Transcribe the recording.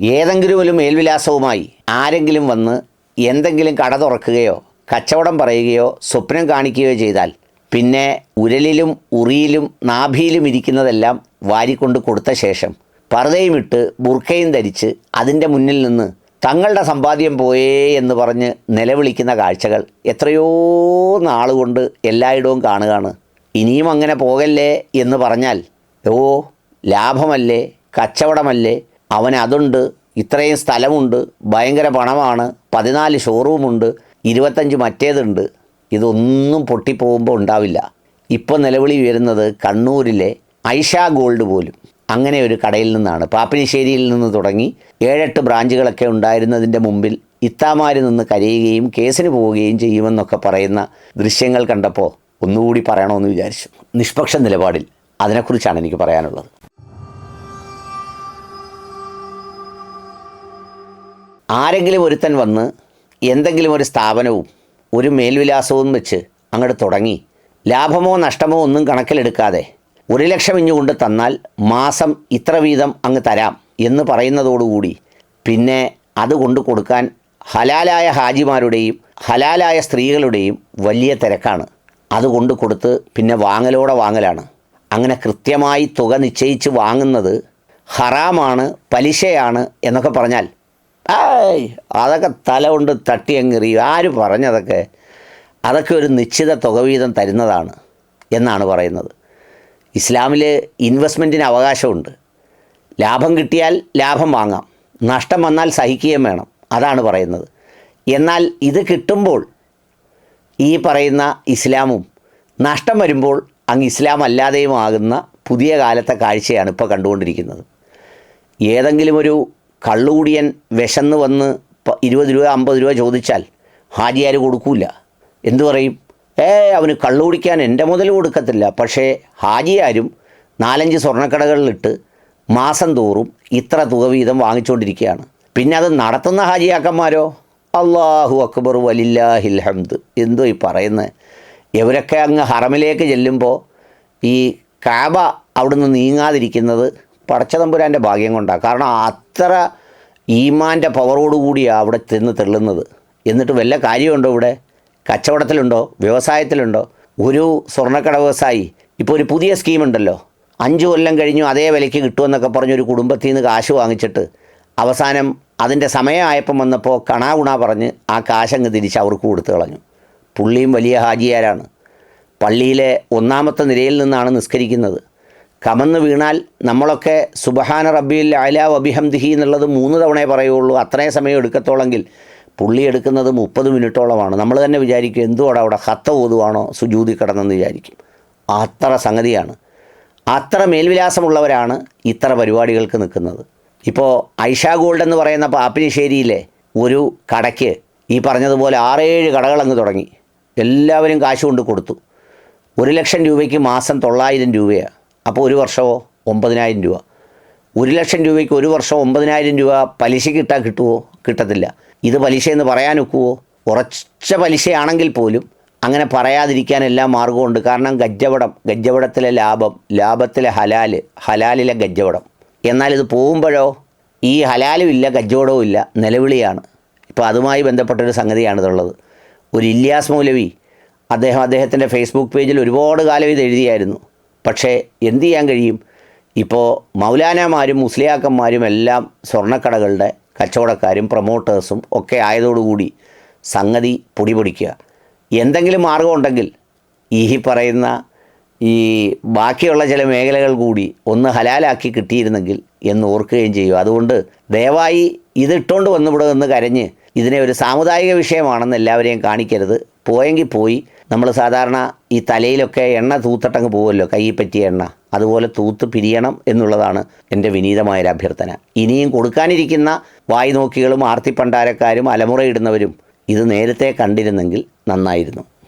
ഏതെങ്കിലും ഒരു മേൽവിലാസവുമായി ആരെങ്കിലും വന്ന് എന്തെങ്കിലും കട തുറക്കുകയോ കച്ചവടം പറയുകയോ സ്വപ്നം കാണിക്കുകയോ ചെയ്താൽ പിന്നെ ഉരലിലും ഉറിയിലും നാഭിയിലും ഇരിക്കുന്നതെല്ലാം വാരിക്കൊണ്ട് കൊടുത്ത ശേഷം പർദ്ദയുമിട്ട് ബുർക്കയും ധരിച്ച് അതിന്റെ മുന്നിൽ നിന്ന് തങ്ങളുടെ സമ്പാദ്യം പോയേ എന്ന് പറഞ്ഞ് നിലവിളിക്കുന്ന കാഴ്ചകൾ എത്രയോ നാളുകൊണ്ട് എല്ലായിടവും കാണുകയാണ്. ഇനിയും അങ്ങനെ പോകല്ലേ എന്ന് പറഞ്ഞാൽ ഓ ലാഭമല്ലേ കച്ചവടമല്ലേ അവൻ അതുണ്ട് ഇത്രയും സ്ഥലമുണ്ട് ഭയങ്കര പണമാണ് പതിനാല് ഷോറൂമുണ്ട് ഇരുപത്തഞ്ച് മറ്റേതുണ്ട്. ഇതൊന്നും പൊട്ടിപ്പോകുമ്പോൾ ഉണ്ടാവില്ല. ഇപ്പോൾ നിലവിളി ഉയരുന്നത് കണ്ണൂരിലെ ഐഷ ഗോൾഡ് പോലും. അങ്ങനെ ഒരു കടയിൽ നിന്നാണ്. പാപ്പിനിശ്ശേരിയിൽ നിന്ന് തുടങ്ങി ഏഴെട്ട് ബ്രാഞ്ചുകളൊക്കെ ഉണ്ടായിരുന്നതിന്റെ മുമ്പിൽ ഇത്താമാര് നിന്ന് കരയുകയും കേസിന് പോവുകയും ചെയ്യുമെന്നൊക്കെ പറയുന്ന ദൃശ്യങ്ങൾ കണ്ടപ്പോൾ ഒന്നുകൂടി പറയണമെന്ന് വിചാരിച്ചു. നിഷ്പക്ഷ നിലപാടിൽ അതിനെക്കുറിച്ചാണ് എനിക്ക് പറയാനുള്ളത്. ആരെങ്കിലും ഒരുത്തൻ വന്ന് എന്തെങ്കിലും ഒരു സ്ഥാപനവും ഒരു മേൽവിലാസവും വെച്ച് അങ്ങോട്ട് തുടങ്ങി. ലാഭമോ നഷ്ടമോ ഒന്നും കണക്കിലെടുക്കാതെ ഒരു ലക്ഷം ഇഞ്ഞു കൊണ്ട് തന്നാൽ മാസം ഇത്ര വീതം അങ്ങ് തരാം എന്ന് പറയുന്നതോടുകൂടി പിന്നെ അത് കൊണ്ട് കൊടുക്കാൻ ഹലാലായ ഹാജിമാരുടെയും ഹലാലായ സ്ത്രീകളുടെയും വലിയ തിരക്കാണ്. അത് കൊണ്ട് കൊടുത്ത് പിന്നെ വാങ്ങലോടെ വാങ്ങലാണ്. അങ്ങനെ കൃത്യമായി തുക നിശ്ചയിച്ച് വാങ്ങുന്നത് ഹറാമാണ് പലിശയാണ് എന്നൊക്കെ പറഞ്ഞാൽ ഏയ് അതൊക്കെ തല കൊണ്ട് തട്ടി അങ്ങെറിയും ആര് പറഞ്ഞതൊക്കെ അതൊക്കെ ഒരു നിശ്ചിത തുക വീതം തരുന്നതാണ് എന്നാണ് പറയുന്നത്. ഇസ്ലാമിൽ ഇൻവെസ്റ്റ്മെന്റിന് അവകാശമുണ്ട്. ലാഭം കിട്ടിയാൽ ലാഭം വാങ്ങാം. നഷ്ടം വന്നാൽ സഹിക്കുകയും വേണം. അതാണ് പറയുന്നത്. എന്നാൽ ഇത് കിട്ടുമ്പോൾ ഈ പറയുന്ന ഇസ്ലാമും നഷ്ടം വരുമ്പോൾ അങ്ങ് ഇസ്ലാം അല്ലാതെയും ആകുന്ന പുതിയ കാലത്തെ കാഴ്ചയാണ് ഇപ്പോൾ കണ്ടുകൊണ്ടിരിക്കുന്നത്. ഏതെങ്കിലും ഒരു കള്ളുകൂടിയൻ വിശന്ന് വന്ന് ഇരുപത് രൂപ അമ്പത് രൂപ ചോദിച്ചാൽ ഹാജിയാർ കൊടുക്കില്ല എന്തു പറയും? ഏ അവന് കള്ളു കുടിക്കാൻ എന്റെ മുതൽ കൊടുക്കത്തില്ല. പക്ഷേ ഹാജിയാരും നാലഞ്ച് സ്വർണക്കടകളിലിട്ട് മാസം തോറും ഇത്ര തുക വീതം വാങ്ങിച്ചുകൊണ്ടിരിക്കുകയാണ് പിന്നെ അത് നടത്തുന്ന ഹാജിയാക്കന്മാരോ? അള്ളാഹു അക്ബർ വലില്ലാഹിൽ ഹംദ്. എന്തോ ഈ പറയുന്നത് ഇവരൊക്കെ അങ്ങ് ഹറമിലേക്ക് ചെല്ലുമ്പോൾ ഈ കാബ അവിടുന്ന് നീങ്ങാതിരിക്കുന്നത് പടച്ചതമ്പുരാന്റെ ഭാഗ്യം കൊണ്ടാണ് കാരണം അത്ര ഈമാന്റെ പവറോടുകൂടിയാണ് അവിടെ ചെന്ന് തെള്ളുന്നത്. എന്നിട്ട് വല്ല കാര്യമുണ്ടോ ഇവിടെ? കച്ചവടത്തിലുണ്ടോ? വ്യവസായത്തിലുണ്ടോ? ഒരു സ്വർണക്കട വ്യവസായി. ഇപ്പോൾ ഒരു പുതിയ സ്കീമുണ്ടല്ലോ അഞ്ച് കൊല്ലം കഴിഞ്ഞു അതേ വിലയ്ക്ക് കിട്ടുമെന്നൊക്കെ പറഞ്ഞൊരു കുടുംബത്തിൽ നിന്ന് കാശ് വാങ്ങിച്ചിട്ട് അവസാനം അതിന്റെ സമയമായപ്പം വന്നപ്പോൾ കണാകുണ പറഞ്ഞ് ആ കാശങ്ങ് തിരിച്ച് അവർക്ക് കൊടുത്തു കളഞ്ഞു. പുള്ളിയും വലിയ ഹാജിയാരാണ്. പള്ളിയിലെ ഒന്നാമത്തെ നിരയിൽ നിന്നാണ് നിസ്കരിക്കുന്നത്. കമന്ന് വീണാൽ നമ്മളൊക്കെ സുബഹാന റബ്ബിയിൽ അല വബിഹംദിഹി എന്നുള്ളത് മൂന്ന് തവണയെ പറയുള്ളൂ. അത്രയും സമയം എടുക്കത്തോളെങ്കിൽ പുള്ളി എടുക്കുന്നത് മുപ്പത് മിനിറ്റോളമാണ്. നമ്മൾ തന്നെ വിചാരിക്കും എന്തോ അവിടെ ഹത്ത ഓതുവാണോ സുജൂതി കിടന്നെന്ന് വിചാരിക്കും. അത്ര സംഗതിയാണ്. അത്ര മേൽവിലാസമുള്ളവരാണ് ഇത്ര പരിപാടികൾക്ക് നിൽക്കുന്നത്. ഇപ്പോൾ ഐഷ ഗോൾഡ് എന്ന് പറയുന്ന പാപ്പിനിശ്ശേരിയിലെ ഒരു കടയ്ക്ക് ഈ പറഞ്ഞതുപോലെ ആറേഴ് കടകളങ്ങ് തുടങ്ങി. എല്ലാവരും കാശ് കൊണ്ട് കൊടുത്തു. ഒരു ലക്ഷം രൂപയ്ക്ക് മാസം തൊള്ളായിരം രൂപയാണ് അപ്പോൾ ഒരു വർഷമോ ഒമ്പതിനായിരം രൂപ. ഒരു ലക്ഷം രൂപയ്ക്ക് ഒരു വർഷം ഒമ്പതിനായിരം രൂപ പലിശ കിട്ടാൻ കിട്ടുമോ കിട്ടത്തില്ല. ഇത് പലിശയെന്ന് പറയാൻ ഒക്കുമോ ഉറച്ച പലിശയാണെങ്കിൽ പോലും അങ്ങനെ പറയാതിരിക്കാൻ എല്ലാ മാർഗമുണ്ട് കാരണം ഗജ്ജവടം ഗജ്ജവടത്തിലെ ലാഭം ലാഭത്തിലെ ഹലാൽ ഹലാലിലെ ഗജ്ജവടം എന്നാൽ ഇത് പോകുമ്പോഴോ? ഈ ഹലാലും ഇല്ല ഗജ്ജവടവും ഇല്ല നിലവിളിയാണ്. ഇപ്പോൾ അതുമായി ബന്ധപ്പെട്ടൊരു സംഗതിയാണ് ഇതുള്ളത് ഒരു ഇല്യാസ് മൗലവി അദ്ദേഹം അദ്ദേഹത്തിന്റെ ഫേസ്ബുക്ക് പേജിൽ ഒരുപാട് കാലം ഇത് എഴുതിയായിരുന്നു. പക്ഷേ എന്തു ചെയ്യാൻ കഴിയും? ഇപ്പോൾ മൗലാനമാരും മുസ്ലിയാക്കന്മാരും എല്ലാം സ്വർണക്കടകളുടെ കച്ചവടക്കാരും പ്രൊമോട്ടേഴ്സും ഒക്കെ ആയതോടുകൂടി സംഗതി പൊടിപൊടിക്കുക. എന്തെങ്കിലും മാർഗമുണ്ടെങ്കിൽ ഈ പറയുന്ന ഈ ബാക്കിയുള്ള ചില മേഖലകൾ കൂടി ഒന്ന് ഹലാലാക്കി കിട്ടിയിരുന്നെങ്കിൽ എന്ന് ഓർക്കുകയും ചെയ്യും. അതുകൊണ്ട് ദയവായി ഇത് ഇട്ടുകൊണ്ട് വന്നിവിടെ കരഞ്ഞ് ഇതിനെ ഒരു സാമുദായിക വിഷയമാണെന്ന് എല്ലാവരെയും കാണിക്കരുത്. പോയെങ്കിൽ പോയി നമ്മൾ സാധാരണ ഈ തലയിലൊക്കെ എണ്ണ തൂത്തട്ടങ്ങ് പോകുമല്ലോ കൈ പറ്റിയ എണ്ണ. അതുപോലെ തൂത്ത് പിരിയണം എന്നുള്ളതാണ് എന്റെ വിനീതമായൊരു അഭ്യർത്ഥന. ഇനിയും കൊടുക്കാനിരിക്കുന്ന വായി നോക്കികളും ആർത്തിപ്പണ്ടാരക്കാരും അലമുറയിടുന്നവരും ഇത് നേരത്തെ കണ്ടിരുന്നെങ്കിൽ നന്നായിരുന്നു.